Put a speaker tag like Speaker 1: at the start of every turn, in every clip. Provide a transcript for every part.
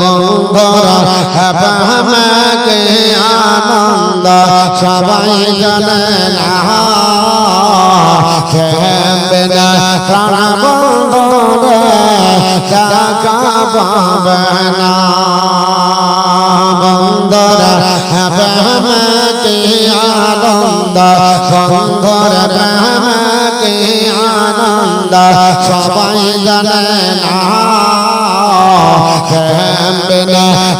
Speaker 1: বন্ধুরা হবে আমাকে আনন্দ? সবাই জানে না। খেবে না প্রাণ বন্ধুরে টাকা পাবে না। বন্ধুরা হবে আনন্দ? বন্ধুরা আনন্দ? সবাই জানে না।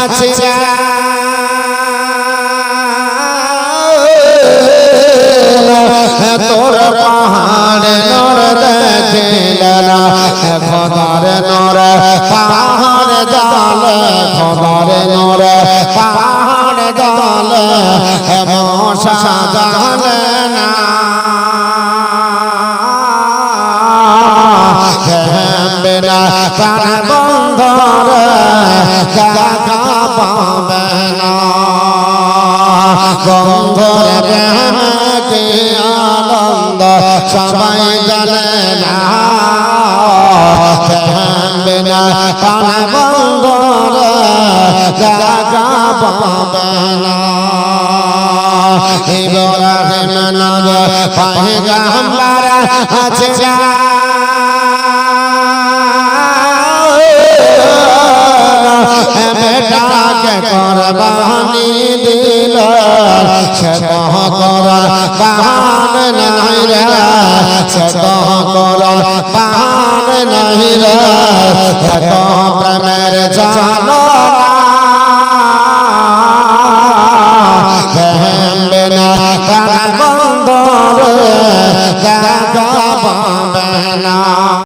Speaker 1: আছে তোর পাহাড় নর দেখিলেন, খদার নর, পাহাড় জাল, খদার নর, পাহাড় জাল, মশা জাল সবাই জানে না পাবে না পয়গম্বর আছে বেটাকে করবানি সে কহ কর বাহান নাই রে